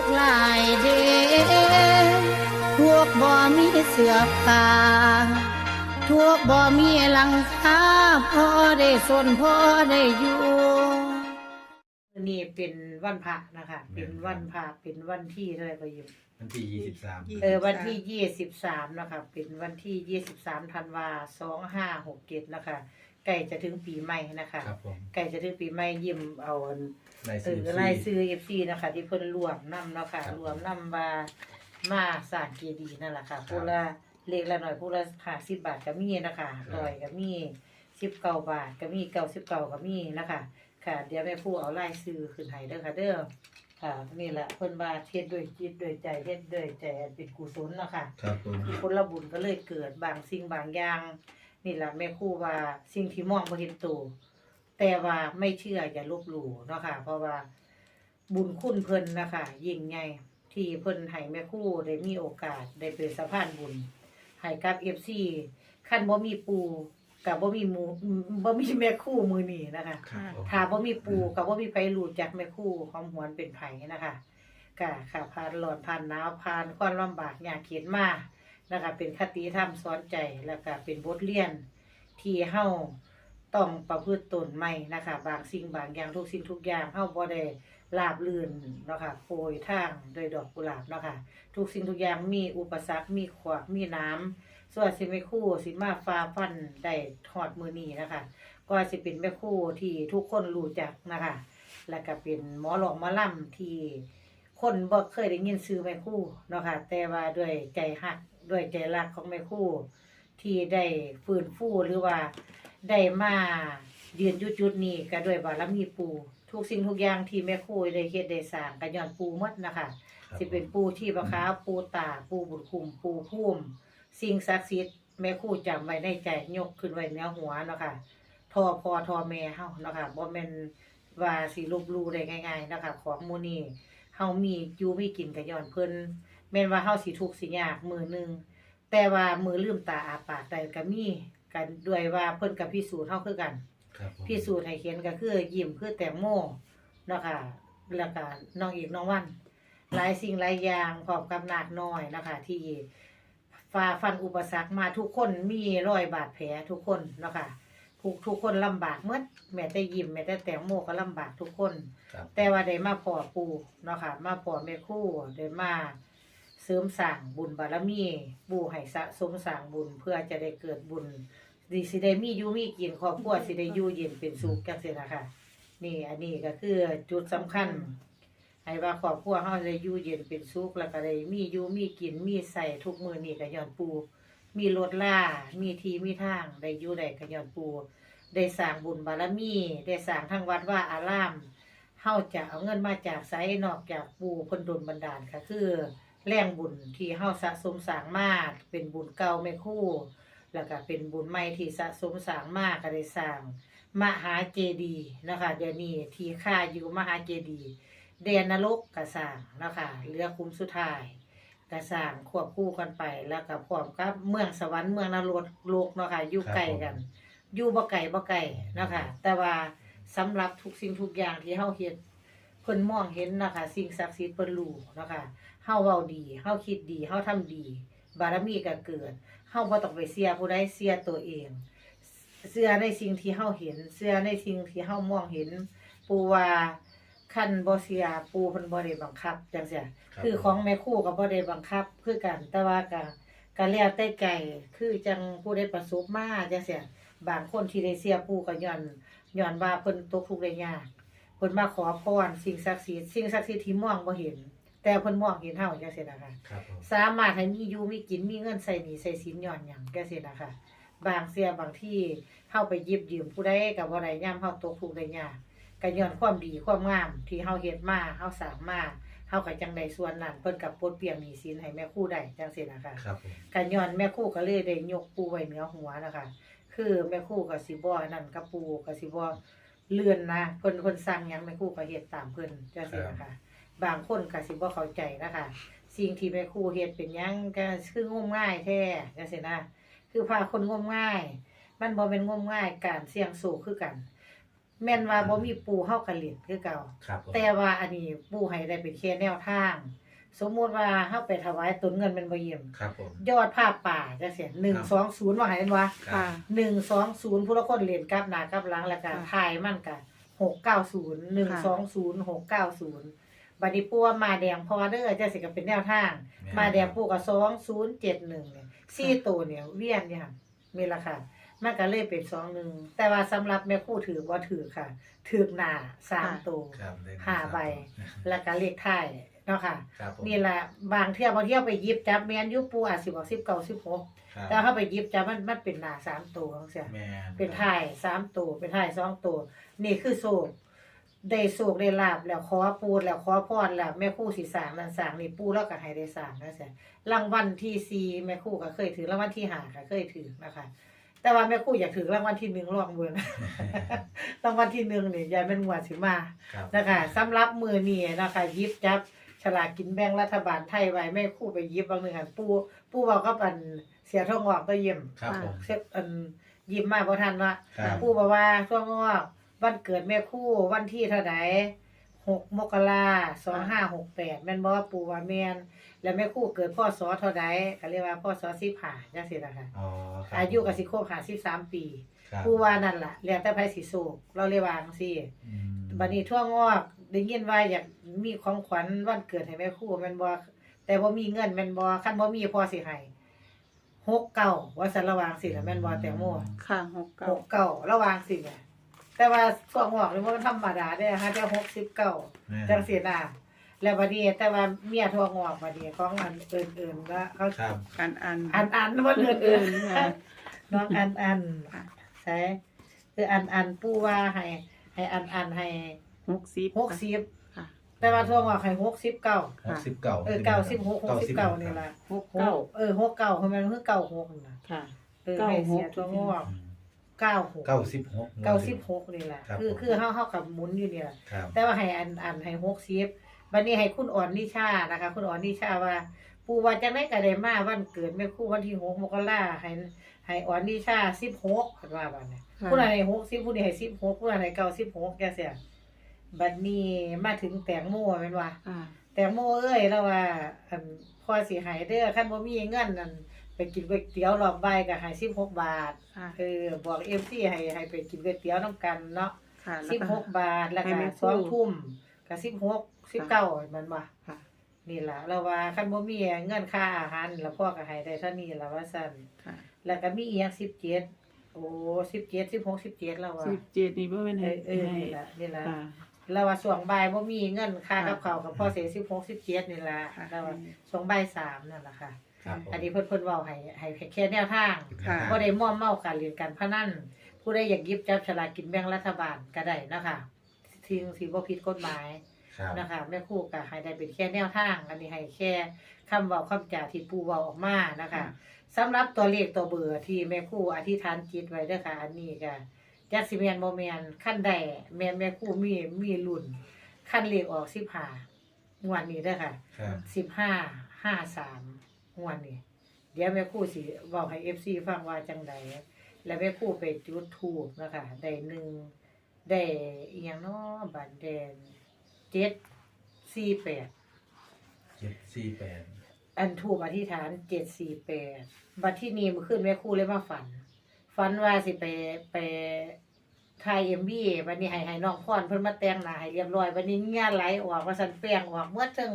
กข์หลายเด้พวกบ่มีเสื้อผ้าทุกข์บ่มีหลังคาพอได้สนพอได้อยู่นี่เป็นวันพระนะคะ เป็นวันพระเป็นวันที่เท่าไหร่ก็อยู่วันที่ยี่สิบสามเออวันที่ยี่สิบสามนะคะเป็นวันที่ยี่สิบสามธันวาสองห้าหกเจ็ดนะคะใกล้จะถึงปีใหม่นะคะครับผมใกล้จะถึงปีใหม่ยิ้มเอา อันลายเอซื้ออรายซื้อเอฟซีนะคะที่เพิ่นรวมนํเนาะค่ะ ครับรวมนํมามาสร้างเจดีย์นั่นแหละค่ะผู้ละเล็กละหน่อยผู้ละห้าสิบบาทก็มีนะคะร้อยก็มีสิบเก้าบาทก็มีเก้าสิบเก้าก็มีนะคะค่ะ เดี๋ยวแม่ผู้เอารายซื้อขึ้นให้เด้อค่ะเด้อค่ะนี่แหละเพิ่นว่าเฮ็ดด้วยจิตด้วยใจเฮ็ดด้วยใจอันเป็นกุศลเนาะค่ะ ครับผมผลบุญก็เลยเกิดบางสิ่งบางอย่าง นี่แหละแม่ครู่ว่าสิ่งที่มองบ่เห็นตัว แต่ว่าไม่เชื่ออย่าลบหลู่เนาะค่ะ เพราะว่าบุญคุณเพิ่นนะคะยิ่งใหญ่ที่เพิ่นให้แม่ครู่ได้มีโอกาสได้เป็นสะพานบุญให้กับ FC คันบ่มีปูกับบ่มีหมูบ่มีแม่ครู่มือนี้นะคะ ครับผม ถ้าบ่มีปูกับบ่มีไผรู้จักแม่ครู่ของหวนเป็นไผนะคะก็ค่ะผ่านร้อนผ่านหนาวผ่านความลำบากยากเข็นมานะคะเป็นคติธรรมสอนใจแล้วก็เป็นบทเรียนที่เฮา ต้องประพฤติตนใหม่นะคะ บางสิ่งบางอย่างทุกสิ่งทุกอย่างเฮาบ่ได้ลาบลื่นเนาะค่ะโปรยทางโดยดอกกุหลาบเนาะค่ะ ทุกสิ่งทุกอย่างมีอุปสรรค มีขวาก มีน้ำส่วนสิแม่ครู่สิมาฟ้าฟันได้ทอดมือนี้นะคะก็สิเป็นแม่ครู่ที่ทุกคนรู้จักนะคะ แล้วก็เป็นหมอหลอกหมอล่ำที่คนบ่เคยได้ยินชื่อแม่ครู่เนาะค่ะ แต่ว่าด้วยใจหักด้วยใจรักของแม่ครู่ที่ได้ฟื้นฟูหรือว่า ได้มายืนอยุดจุดๆนี้ก็ด้วยบารมีปู่ทุกสิ่งทุกอย่างที่แม่ครู่ได้เฮ็ดได้สร้างก็ย้อนปู่หมดนะคะสิเป็นปูที่ประคาปูตาปูบุญคุมปูพุ่มสิ่งศักดิ์สิทธิ์แม่ครู่จำไว้ในใจยกขึ้นไว้เหนือหัวเนาะค่ะทอพอทอแม่เฮาเนาะค่ะบ่แม่นว่าสิลบหลู่ได้ง่ายๆเนาะค่ะของหมู่นี้เฮามีอยู่มีกินก็ย้อนเพิ่นแม่นว่าเฮาสิทุกข์สิยากมื้อหนึงแต่ว่ามือลืมตาอาปากได้ก็มี กันด้วยว่าเพิ่นก็พิสูจน์เฮาคือกัน ครับผมพิสูจน์ให้เห็นก็คือยิ้มคือแตงโมเนาะค่ะแล้วก็น้องอีกน้องวัน หลายสิ่งหลายอย่างพร้อมกับหนักน้อยนะคะ ที่ฝ่าฟันอุปสรรคมาทุกคนมีรอยบาดแผลทุกคนเนาะค่ะทุกทุกคนลำบากเมื่อแม้แต่ยิ้มแม้แต่แตงโมก็ลำบากทุกคน ครับแต่ว่าได้มาพอปูเนาะค่ะมาพอแม่ครู่ได้มา เสริมสร้างบุญบารมีปูให้สะสมสร้างบุญเพื่อจะได้เกิดบุญดีสิได้มีอยู่มีกินครอบครัวสิได้อยู่เย็นเป็นสุขจังซี่นะคะนี่อันนี้ก็คือจุดสำคัญ ให้ว่าครอบครัวเฮาได้อยู่เย็นเป็นสุขแล้วก็ได้มีอยู่มีกินมีใส่ทุกมื้อนี้ก็ย้อนปู มีรถล่ามีทีมีทางได้อยู่ได้ก็ย้อนปู ได้สร้างบุญบารมี ได้สร้างทั้งวัดว่าอารามเฮาจะเอาเงินมาจากไสนอกจากปูเพิ่นดลบันดาลก็คือ แรงบุญที่เฮาสะสมสร้างมาเป็นบุญเก่าแม่ครู่แล้วก็เป็นบุญใหม่ที่สะสมสร้างมาก็ได้สร้างมหาเจดีย์นะคะเดี๋ยวนี้ที่ค่าอยู่มหาเจดีย์แดนนรกก็สร้างนะคะเรือคุ้มสุดท้ายก็สร้างควบคู่กันไปแล้วก็พร้อมกับเมืองสวรรค์เมืองนรกโลกเนาะค่ะอยู่ใกล้กันอยู่บ่ไกลบ่ไกลเนาะค่ะแต่ว่าสำหรับทุกสิ่งทุกอย่างที่เฮาเฮ็ด เพิ่นมองเห็นนะคะสิ่งศักดิ์สิทธิ์เพิ่นรู้เนาะค่ะเฮาเว้าดีเฮาคิดดีเฮาทำดี บารมีก็เกิดเฮาบ่ต้องไปเสียผู้ใดเสียตัวเองเชื่อในสิ่งที่เฮาเห็นเชื่อในสิ่งที่เฮามองเห็น ปูว่าคันบ่เสียปูเพิ่นบ่ได้บังคับจังซี่รับ คือของแม่ครู่ก็บ่ได้บังคับคือกัน แต่ว่าก็ก็แล้วแต่ใจคือจังผู้ได้ประสบมาจังซี่บางคนที่ได้เสียปู่ก็ย้อนย้อนว่าเพิ่นตกทุกข์ได้ยาก เพิ่นมาขอพรสิ่งศักดิ์สิทธิ์สิ่งศักดิ์สิทธิ์ที่มองบ่เห็น แต่เพิ่นมองเห็นเฮาจังซี่นะคะ ครับผมสามารถให้มีอยู่มีกินมีเงินใส่หนี้ใส่สินย้อนหยังจังซี่นะคะ บางเสียบางที่เฮาไปหยิบยืมผู้ใดก็บ่ได้ยามเฮาตกทุกข์ได้ยากก็ย้อนความดีความงามที่เฮาเฮ็ดมาเฮาสร้างมาเฮาก็จังได้ส่วนนั้นเพิ่นก็ปลดเปลี่ยนหนี้สินให้แม่ครูได้จังซี่นะคะ ครับผมก็ย้อนแม่ครูก็เลยได้ยกปูไว้เหนือหัวนะคะ คือแม่ครูก็สิบ่นั่นกับปูก็สิบ่ เลื่อนนะเพิ่นเพิ่นสั่งหยังแม่ครูก็เฮ็ดตามเพิ่นจังซี่นะคะ บางคนก็สิบ่เข้าใจนะคะ สิ่งที่แม่ครูเฮ็ดเป็นหยังก็คืองมง่ายแท้จังซี่นะ คือพาคนงมง่าย มันบ่เป็นงมง่ายการเสี่ยงสูงคือกัน แม่นว่าบ่มีปูเฮาก็เล่นคือเก่า ครับผมแต่ว่าอันนี้ปูให้ได้เป็นแค่แนวทาง สมมุติว่าเฮาไปถวายตุนเงินแมันบ่เยี่ยมครับผม ยอดผ้าป่าจังซี่120ว่าให้มันว่า ครับหนึ่งสองศูนย์ผู้ละคนเรียนกับหน้ากับหลังแล้วก็ค่ะทายมันก็หกเก้าศูนย์หนึ่งสองศูนย์หกเก้าศูนย์บัดนี้ปูว่ามาแดงพอเด้อจะสิก็เป็นแนวทาง มาแดงปูกับสองศูนย์เจ็ดหนึ่งเนี่ยสี่ตัวเนี่ยเวียนเนี่ยค่ะมีราคามันก็เลยเป็นสองหนึ่งแต่ว่าสำหรับแม่ครู่ถือว่าถือค่ะ ถือหน้าสามตัว ครับได้ห้าใบ แล้วก็เลขท้าย เนาะค่ะ ครับผมนี่แหละบางเที่ยวบางเที่ยวไปหยิบจับแมนอยุปูอาจสิบอกสิบเก้าสิบหกครับแต่ถ้าไปหยิบจับมันมันเป็นหน้าสามตัวของเสีย แม่เป็นถ่ายสามตัวเป็นถ่ายสองตัวนี่คือโศกได้โศกได้ลาบแล้วขอปูนแล้วขอพรแล้วแม่ครู่สีสร้างนั่นสร้างนี่ปูแล้วก็ให้ได้สร้างนะเสียรางวัลที่สี่แม่ครู่ก็เคยถือรางวัลที่ห้าก็เคยถือนะคะ แต่ว่าแม่ครู่อยากถือรางวัลที่หนึ่งรองเบอร์นะรางวัลที่หนึ่งนี่ยายเป็นงวดสิมาครับนะคะสำหรับมือนี้นะคะหยิบจับฉ ลากกินแบ่งรัฐบาลไทยไว้แม่ครู่ไปหยิบบางหนึ่งหันปูปูบอกก็ปันเสียทองออกก็เยี่ยมครับผม เซฟอันยิ้มมากเพราะท่านว่าครับ ปู่บอกว่าช่วงงอกวันเกิดแม่ครู่วันที่เท่าไหร่หกมกราสองห้าหกแปดแม่นบอกว่าปู่ว่าแม่นแล้วแม่ครู่เกิดพ่อสอเท่าไหร่ก็เรียกว่าพ่อสอสิบห้าจังซี่นะคะอ๋อครับอายุก็สิครบห้าสิบสามปีครับปู่ว่านั่นล่ะแล้วแต่ไผสิโศกเราเรียกว่าจังซี่ อืม บัดนี้ทั่วงอก ได้ยินว่าอยากมีของขวัญวันเกิดให้แม่ครู่แม่นบ่แต่บ่มีเงินแม่นบ่คันบ่มีพ่อสิให้หกเก้าว่าสันระหวางสิล่ะแม่นบ่แตงโมค่ะหกหเก้ากเก่าระหวางสิเนี่ยแต่ว่าช่วงหอกนี่มันธรรมดาได้อฮะแต่หกสิบเก้าแม่จังสีน่ะแล้วบัดนี้แต่ว่าเมียทั่วงอกบัดนี้ของอันอื่นๆก็เขาครับ อันอันอันอันมันอื่นอื่อื่นนค่ะ น้องอันอันค่ะใช่คืออันอันปูว่าให้ให้อันอันให้ หกสิบหกสิบค่ะ แต่ว่าทั่วงอกให้หกสิบเก้าหกสิบเก้าเออเก้าสิบหกหกสิบเก้านี่ล่ะหกเก้าเออหกเก้าทำไมมันคือเก้าหกน่ะค่ะเออเก้าให้หกเสียทั่วงอกเก้าหกเก้าสิบหกเก้าสิบหกนี่แหละครับคือผมคือเฮาเฮากับหมุนอยู่เนี่ยครับแต่ว่าให้อันอันให้หกสิบบัดนี้ให้คุณอ่อนนิชานะคะ คุณอ่อนนิชาว่าปู่ว่าจังได๋ก็ได้มาวันเกิดแม่ครูวันที่6มกราให้ให้อ่อนนิชา16เพิ่นว่าบัดนี้ค่ะผู้นั้นให้60ผู้นี้ให้16ผู้นั้นให้96จังซี่บั ดนี้มาถึงแตงโมแม่นว่าค่ะแตงโมเอ้ยแล้วว่าอันพอสิให้เด้อคันบ่มีเงินนั่นไปกินก๋วยเตี๋ยวรอบบ่ายก็ให้16บาทค่ะเออบอก FC ให้ให้ไปกินก๋วยเตี๋ยวนํกันเนาะค่ะสิบหกบาทแล้วให้ก็แม่สองครูทุ่มก็สิบหกสิบเก้ามันว่า ค่ะ นี่ล่ะเราว่าคันบ่มีเงินค่าอาหารแล้วพ่อก็ให้ได้เท่านี้ล่ะว่าซั่นค่ะแล้วก็มีอีหยังสิบเจ็ดโอ้สิบเจ็ดสิบหกสิบเจ็ดแล้วว่าสิบเจ็ดนี่บ่เป็นเอให้อเออให้นี่ล่ะนี่ล่ะ ค่ะ เราว่าช่วงบ่ายบ่มีเงินค่าค่ะกับข้าวกับพ่อเสียสิบหกสิบเจ็ดนี่ล่ะค่ะ เราว่าช่วงบ่ายสามนั่นล่ะค่ะ ครับผมอันนี้เพิ่นเพิ่นเว้าให้ให้แค่แนวทาง ค่ะ บ่ได้ม่อมเมาการเรียนการพนันผู้ใดอยากหยิบจับฉลากกินแบ่งรัฐบาลก็ได้นะคะสิ่งที่บ่ผิดกฎหมายครับนะคะแม่ครู่ก็ให้ได้เป็นแค่แนวทาง อันนี้ให้แค่คำเว้าคำจาที่ปู่เว้าออกมานะคะสำหรับตัวเลขตัวเบอร์ที่แม่ครู่อธิษฐานจิตไว้เด้อค่ะ อันนี้ก็ จักสิแม่นบ่แม่นขั้นใดแม่นแม่ครู่มีมีรุ่นขั้นเลขออก15งวดนี้เด้อค่ะครับสิบห้าห้าสามงวดนี้ เดี๋ยวแม่ครู่สิบอกให้เอฟซีฟังว่าจังใดแล้วแม่ครู่ไปจุดทูบนะคะได้หนึ่งได้อีหยังเนาะบัตรแดงเจ็ดสี่แปดเจ็ดสี่แปดอันทูบอธิษฐานเจ็ดสี่แปดบัตรที่นี่มันขึ้นแม่ครู่เลยมาฝัน ฝันว่าสิไปไปถ่ายเอ็มบีวันนี้ให้ให้น้องพรเพิ่นมาแต่งหน้าให้เรียบร้อยวันนี้เงี้ยไหลออกว่าสันแป้งออกเมื่อถึง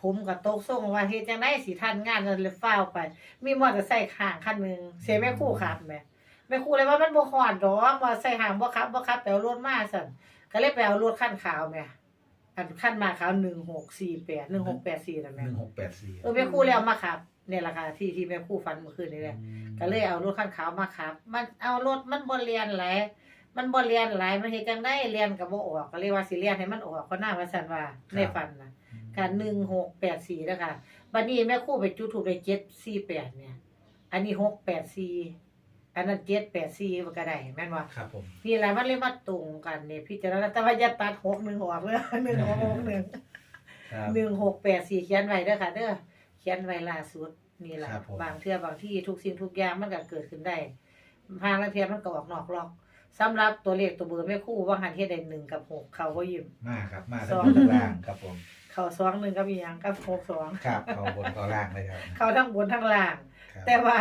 ผมกับโต๊ะส่งว่าเฮ็ดจังได๋สิทันงานนั่นเลยฟ้าวไป มีมอเตอร์ไซค์ข้างคันหนึงเสียแม่ครู่ขับแหม่แม่ครู่เลยว่ามันบ่ฮอดดอกมอเตอร์ไซค์ห่างบ่ขับบ่ขับไปเอารถมาซั่นก็เลยไปเอารถคันขาวแหม่อันคันมาขาว1648 1684นั่นหแหม่นึ่งหกแปดสี่เออแม่ครู่แล้วมาขับ เนี่ยล่ะค่ะที่ที่แม่ครู่ฝันเมื่อคืนนี่แหละก็เลยเอารถคันขาวมาขับ มันเอารถมันบ่เรียนหลายมันบ่เรียนหลายมันเฮ็ดจังได๋เรียนก็บ่ออกก็เลยว่าสิเรียนให้มันออกก็น่าว่าซั่นว่าในฝันน่ะค่ะหนึ่งหกแปดสี่แล้วค่ะบัดนี้แม่ครู่ไปจุดถูกได้เจ็ดสี่แปดเนี่ย อันนี้หกแปดสี่อันนั้นเจ็ดแปดสี่มันก็ได้แม่นว่าครับผมนี่แหละมันเลยมาตรงกันเนี่ยพี่จารณาแต่ว่าอย่าตัดหกหนึ่งออกเลยหนึ่งหกหกหนึ่งครับหนึ่งหกแปดสี่เขียนไว้เด้อค่ะเด้อเขียนไว้ล่าสุดนี่แหละครับผม บางเทื่อบางที่ทุกสิ่งทุกอย่างมันก็เกิดขึ้นได้พางละเทียมันก็ออกนอกล็อกสำหรับตัวเลขตัวเบอร์แม่ครู่ว่าหันเฮ็ดได้หนึ่งกับหกเขาบ่ยิ้ม มากครับ มากสองทั้งบนทั้งล่างครับผม เขาสองหนึ่งกับอีหยังกับหกสองครับเขาบนเขาล่างเลยครับ เขาทั้งบนทั้งล่าง ครับแต่ว่า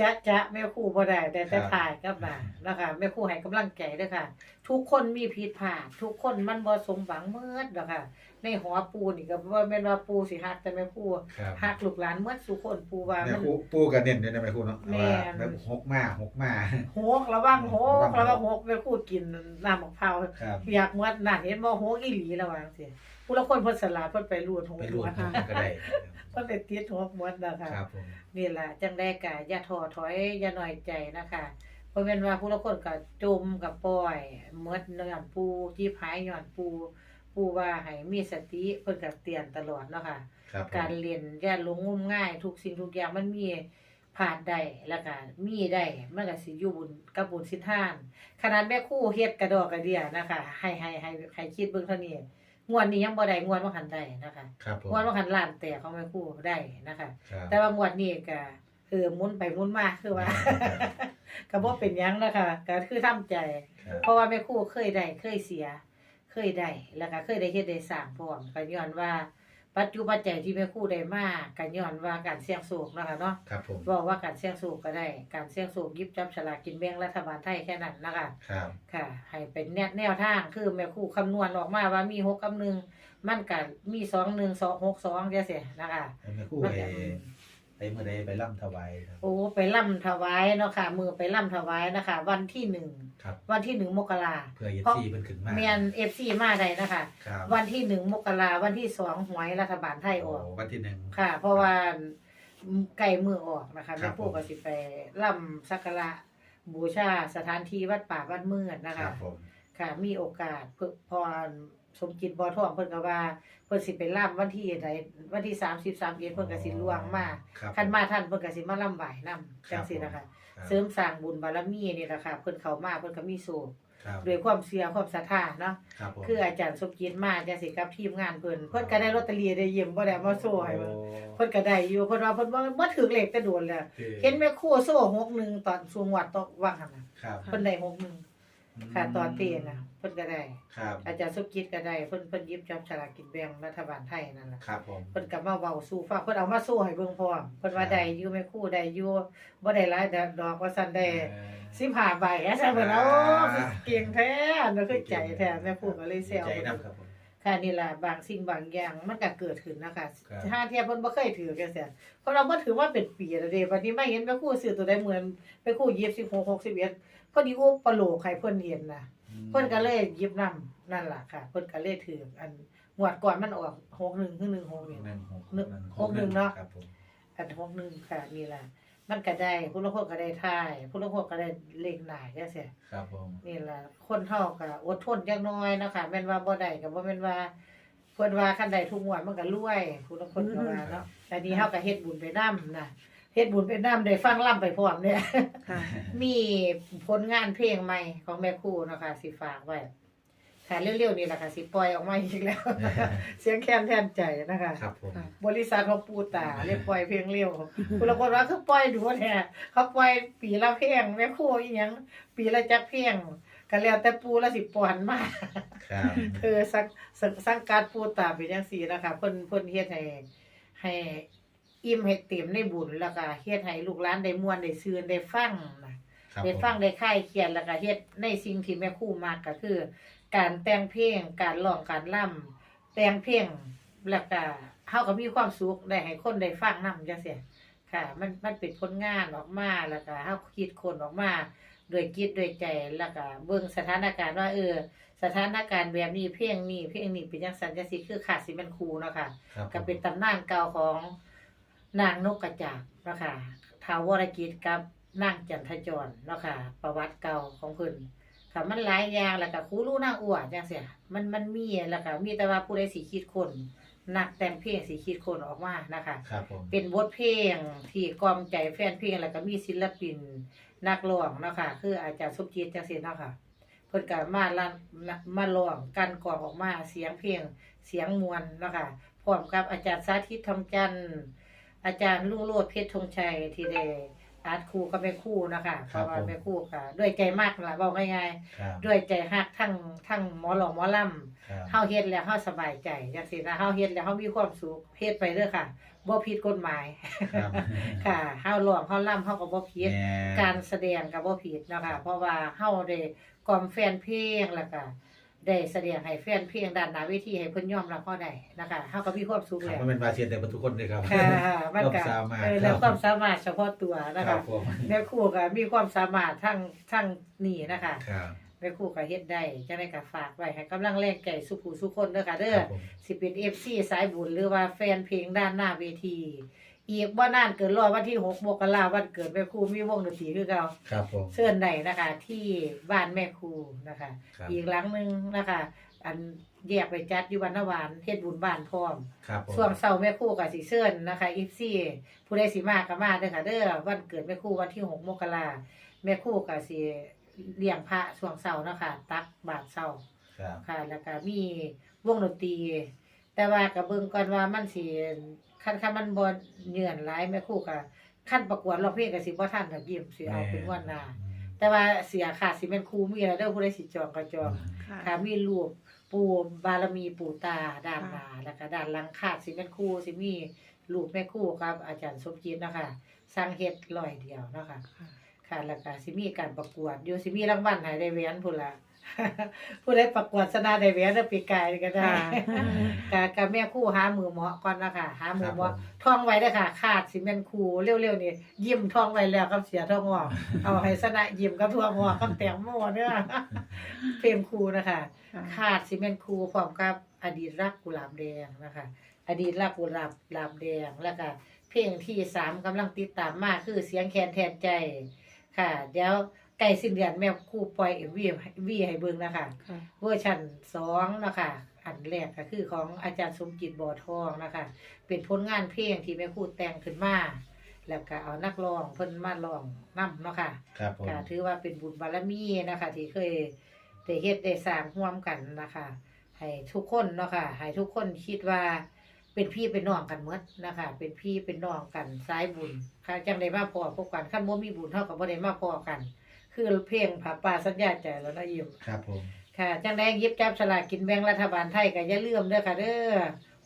จะจะแม่ครู่บ่ได้แต่แต่ครับถ่ายกลับมานะคะแม่ครู่ให้กำลังใจเด้อค่ะ ทุกคนมีผิดพลาดทุกคนมันบ่สมหวังเมื่อดอกค่ะ ในหัวปูนี่ก็บ่แม่นว่าปูสิฮักแต่แม่ครู่ครับฮักลูกหลานเมื่อสุคนปูว่าแม่มัน ครูปูกันเน้นด้วยนะแม่ครูเนาะแม่ว่านแบบหกมาหกมา โหกระวังโหกระวัระงวังโหกแม่ครู่กินน้ำมะพร้าวครับ อยากมวดนั่นเห็นบ่โหกอีหลีระวังสิผู้ละคนเพิ่นสลาดเพิ่นไปรูดโหกไปมรววมดกันก็ได้เพิ่นไปติดโหกมวดนะคะ ครับผม นี่ล่ะจังได้กะอย่าท้อถอยอย่าน้อยใจนะคะเพราะแม่นว่าผู้ละคนก็จมกับปล่อยหมดย้อนปูที่พายย้อนปูปูว่าให้มีสติเพิ่นก็เตือนตลอดเนาะค่ะครับผมการเรียนอย่าหลงงมง่าย ทุกสิ่งทุกอย่างมันมีผ่านได้แล้วก็มีได้มันก็สิอยู่บุญกับบุญสิทานขนาดแม่ครู่เฮ็ดกระดอกกระเดียนะคะให้ให้ให้ให้คิดเบิ่งเท่านี้ งวดนี้ยังบ่ได้งวดบ่หันได้นะคะครับผมงวดบ่หันล้านแต่ของแม่ครู่ได้นะคะ ครับแต่ว่างวดนี้ก็เออหมุนไปหมุนมาคือว่า ก็บ่เป็นหยังนะคะก็คือทำใจ ครับเพราะว่าแม่ครู่เคยได้เคยเสีย เคยได้แล้วก็เคยได้เฮ็ดได้สร้างพร้อมก็ย้อนว่า ปัจจุบันใจยที่แม่ครู่ได้มาก็ย้อนว่าการเสี่ยงโชคเนาะคะเนาะครับผมบอกว่าการเสี่ยงโชคก็ได้ การเสี่ยงโชคหยิบจับฉลากกินแบ่งรัฐบาลไทยแค่นั้นนะคะครับค่ะ ให้เป็นแนวแนวทางคือแม่ครู่คำนวณออกมาว่ามี6กับ1มันก็มี2 1 2 6 2จังซี่นะคะแม่ครูมันไปก็ไป เมื่อใดไปร่ำถวายครับ โอ้ไปล่ำถวายเนาะค่ะ มือไปล่ำถวายนะคะ วันที่หนึ่งครับ วันที่หนึ่งมกราเพื่อเย็นเพราะซี่เป็นขึ้นมาเมียนเอฟซีมาได้นะคะ ครับวันที่หนึ่งมกราวันที่สองหวยรัฐบาลไทยออก โวันที่หนึ่ง ค่ะ เพราะว่าไก่มือออกนะคะครัแม่บผู้ก็สิไปล่ำสักการะบูชาสถานที่วัดป่าวัดเมือดนะครัคะบผม ค่ะมีโอกาสเพิ่นพอ สมจิตบ่อทองเพิ่นก็ว่าเพิ่นสิไปล่ำวันที่ใดวันที่30 31เพิ่นก็สิล่วงมาครับ คันมาท่านเพิ่นก็สิมาล่ำไหว้นํจังซี่นะคะครับ เสริมสร้างบุญบารมีนี่แหละค่ะเพิ่นเข้ามาเพิ่นก็มีโศกครับด้วยความเชื่อความศรัทธาเนาะครับผมคืออาจารย์สมจิตมาจังสิกับทีมงานเพิ่นเพิ่นก็ได้ลอตเตอรี่ได้ยิ้มบ่ได้มาโซ่ให้เบิ่งเพิ่นก็ได้อยู่เพิ่นว่าเพิ่นบ่บ่ถึงเลขแต่โดนแล้วคือเห็นแม่ครัวโซ่61ตอนช่วงวัดตอกว่างหั่นน่ะครับเพิ่นได้61 ค่ะตอนเตียนน่ะเพิ่นก็ได้ ครับอาจารย์สมจิตก็ได้เพิ่นเพิ่นหยิบจับฉลากกินแบ่งรัฐบาลไทยนั่นล่ะครับผมเพิ่นก็มาเว้าสู่ฟังเพิ่นเอามาโซ่ให้เบิ่งพร้อมเพิ่นว่าได้อยู่แม่ครูได้อยู่บ่ได้หลายดอกดอกว่าซั่นได้เออสิบห้าใบอะซั่นเพิ่นเอาเก่งแท้อันนั้นคือใจแท้แม่ครูก็เลยแซวใจเพิ่นน้ำครับผมค่ะนี่ล่ะบางสิ่งบางอย่างมันก็เกิดขึ้นนะคะครับถ้าเทียบเพิ่นบ่เคยถือจังซี่เพราะเราบ่ถือว่าเป็นปีแล้วเด้บัดนี้มาเห็นแม่ครูซื้อตัวใดเหมือนแม่ครูหยิบ16 61 พอดีอุปโลกให้เพิ่นเห็นน่ะเพิ่นก็เลยหยิบนํนั่นล่ะค่ะ เพิ่นก็เลยถืออันงวดก่อนมันออก61คือ16นี่หนึ่งหกหนึ่งหกหนึ่งเนาะครับผมอัน61ค่ะนี่ล่ะมันก็ได้ผู้ลางคนก็ได้ทายผู้ลางคนก็ได้เลขหน้าจังซี่ครับผมนี่ล่ะคนเฮาก็อดทนจักหน่อยเนาะค่ะแม่นว่าบ่ได้ก็บ่แม่นว่าเพิ่นว่าคันใดทุกงวดมันก็รวยผู้ลางคนก็ว่าเนาะแต่นี้เฮาก็เฮ็ดบุญไปนํนะ เฮ็ดบุญไปนํได้ฟังล่ํไปพร้อมเนี่ยค่ะ มีผลงานเพลงใหม่ของแม่ครูเนาะค่ะสิฝากไว้ค่ะเร็วๆนี่ล่ะค่ะสิปล่อยออกมาอีกแล้ว เสียงแค้นแทนใจนะคะ ครับผม บริษัทของปูตาเรียกปล่อยเพลงเร็วคุณละคนว่าคือปล่อยดูแท้เขาปล่อยปีละเพลงแม่ครูอีหยังปีละจักเพลงก็แล้วแต่ปูละสิปอนมาครับเออสังสังสังกัดปูตาเป็นจังซี่นะคะเพิ่นเพิ่นเฮ็ดให้ให้ อิ่มให้เต็มในบุญแล้วก็เฮ็ดให้ลูกหลานได้ม่วนได้ซื่นได้ฟังนะครับได้ผมฟังได้คลายเครียดแล้วก็เฮ็ดในสิ่งที่แม่ครูมักก็คือ การแต่งเพลงการร้องการร่ำแต่งเพลงแล้วก็เฮาก็มีความสุขได้ให้คนได้ฟังนำจังซี่ค่ะ มันมันเป็นผลงานออกมาแล้วก็เฮาคิดคนออกมาด้วยจิตด้วยใจแล้วก็เบิ่งสถานการณ์ว่าเออ สถานการณ์แบบนี้เพลงนี้เพลงนี้เป็นจังซั่นจังซี่คือขาดสิเป็นครูเนาะค่ะ ครับก็เป็นตำนานเก่าของ นางนกกระจาบเนาะค่ะท้าววรกิจกับนางจันทจรเนาะค่ะ ประวัติเก่าของเพิ่นค่ะมันหลายอย่างแล้วก็ครูรู้นางอ้วนจังซี่มันมันมีแล้วก็มีแต่ว่าผู้ใดสิคิดคนนักแต่งเพลงสิคิดคนออกมานะคะ ครับผมเป็นบทเพลงที่กล่อมใจแฟนเพลงแล้วก็มีศิลปินนักร้องเนาะค่ะ คืออาจารย์สุจิตจังซี่เนาะค่ะเพิ่นก็มาลั่นมาร้องกันกรองออกมาเสียงเพลงเสียงมวลเนาะค่ะพร้อมกับอาจารย์สาธิตทองจันทร์ อาจารย์ลุงโลดเพชรธงชัยที่ได้อาร์ตครูก็แม่ครู่นะคะเพครับ ราะว่าผมแม่ครู่ค่ะ ด้วยใจมากล่ะเว้าง่ายครับๆด้วยใจฮักทั้งทั้งหมอหลอกหมอลำครับเฮาเฮ็ดแล้วเฮาสบายใจจังซี่นะเฮาเฮ็ดแล้วเฮามีความสุขเฮ็ดไปเด้อค่ะบ่ผิดกฎหมาย ครับค่ะเฮาร้องเฮาล่ำเฮาก็บ่ผิด แม่ การแสดงก็บ่ผิดเนาะค่ะเพราะว่าเฮาได้กล่อมแฟนเพลงแล้วก็ ได้แสดงให้แฟนเพลงด้านหน้าเวทีให้เพิ่นยอมรับเฮาได้นะคะเฮาก็มีความสุขครับแล้วมันเป็นวาเชียนแต่ทุกคนเลยครับ ค่ะมันก็ความสามารถ เออแล้วความสามารถเฉพาะตัวนะครัคะบผมแม่ครูก็มีความสามารถทั้งทั้งนี่นะคะครับแม่ครูก็เฮ็ดได้จังได๋ก็ฝากไว้ให้กำลังแรงใจสุผู้สุคนเด้อค่ะเด้คอรับผมสิเป็น FC สายบุญหรือว่าแฟนเพลงด้านหน้าเวที อีกบ่นานเกินรอวันที่6มกราวันเกิดแม่ครูมีวงดนตรีคือเก่าครับผมเชิญได้นะคะ ที่บ้านแม่ครูนะคะ ครับ อีกหลังหนึงนะคะ อันแยกไปจัดอยู่วันนาวานเฮ็ดบุญบ้านพร้อม ครับผม ช่วงเช้าแม่ครูก็สิเชิญนะคะ FC ผู้ใดสิมาก็มาเด้อค่ะเด้อวันเกิดแม่ครูวันที่6มกราแม่ครูก็สิเลี้ยงพระช่วงเช้าเนาะค่ะตักบาตรเช้าครับ ค่ะ แล้วก็มีวงดนตรี แต่ว่าก็เบิ่งก่อนว่ามันสิ คันคันมันบ่เหนื่อนหลายแม่ครูก็คันประกวดร้องเพลงก็สิบ่ทันกับยิ้มสิเอาเป็นวันหน้าแต่ว่าเสียค่าสิแม่นครูมีแล้วเด้อผู้ใดสิจองก็จองค่ะ ค่ะมีรูปปู่บารมีปู่ตาด้านหน้าแล้วก็ด้านหลังคาดสิแม่นครูสิมีรูปแม่ครูครับ อาจารย์สมจิตเนาะคะสร้างเฮ็ดร้อยเดียวเนาะค่ะค่ะ ค่ะแล้วก็สิมีการประกวดอยู่สิมีรางวัลให้ได้แหวนพุ่นล่ะ ผู้ใดประกวดชนะได้แหวนได้ปีกายก็ได้ค่ะ กะกะแม่ครู่หามือเหมาะก่อนนะคะหามือเหมาะครับผม ท่องไว้เด้อค่ะขาดสิแม่นครูเร็วๆนี่ยิ้มท่องไว้แล้วกับเสียท่องงอก เอาให้ชนะยิ้มกับทั่วงอกกับแตงโมเด้อเพลงครูนะคะขาดสิแม่นครูพร้อมกับอดีตรักกุหลาบแดงนะคะ อดีตรักกุหลาบหลาบแดงแล้วก็เพลงที่สามกำลังติดตามมาคือเสียงแคนแทนใจ ค่ะ เดี๋ยวใกล้สิ้นเดือนแม่ครูปล่อย MV วีให้เบิ่งนะคะค่ะ เวอร์ชันสองนะคะอันแรกก็คือของอาจารย์สมจิตบ่อทองนะคะ เป็นผลงานเพลงที่แม่ครูแต่งขึ้นมาแล้วก็เอานักร้องเพิ่นมาร้องนํเนาะค่ะครับผมก็ถือว่าเป็นบุญบารมีนะคะ ที่เคยได้เฮ็ดได้สร้างร่วมกันนะคะ ให้ทุกคนเนาะค่ะให้ทุกคนคิดว่าเป็นพี่เป็นน้องกันหมดนะคะ เป็นพี่เป็นน้องกันสายบุญค่ะจังได้มาพอพบกันคันบ่มีบุญเท่ากับบ่ได้มาพอกัน คือเพลงผาป่าสัญญาใจแล้วนะยิ้มครับผม ค่ะ จังได้หยิบจับฉลากกินแบ่งรัฐบาลไทยก็อย่าลืมเด้อค่ะเด้อ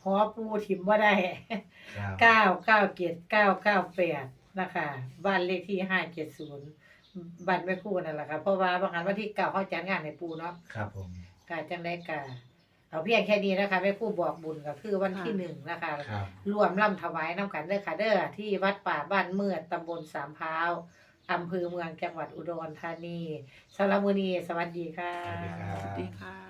หอปูถิ่มบ่ได้ครับเก้าเก้าเกียรติเก้าเก้าแปดนะคะบ้านเลขที่ห้าเจ็ดศูนย์บ้านแม่ครู่นั่นแหละค่ะเพราะว่าบางครั้งวันที่เก้าเขาจัดงานในปูเนาะครับผมกาจังได้กาเอาเพียงแค่นี้นะคะแม่ครู่บอกบุญก็คือวันที่ค่ะหนึ่งนะคะครับ รวมล่ำถวายน้ำกันเด้อค่ะเด้อที่วัดป่าบ้านเมือดตำบลสามพร้าว อำเภอเมืองจังหวัดอุดรธานีสารบมุนีสวัสดีค่ะ สวัสดีครับสวัสดีค่ะ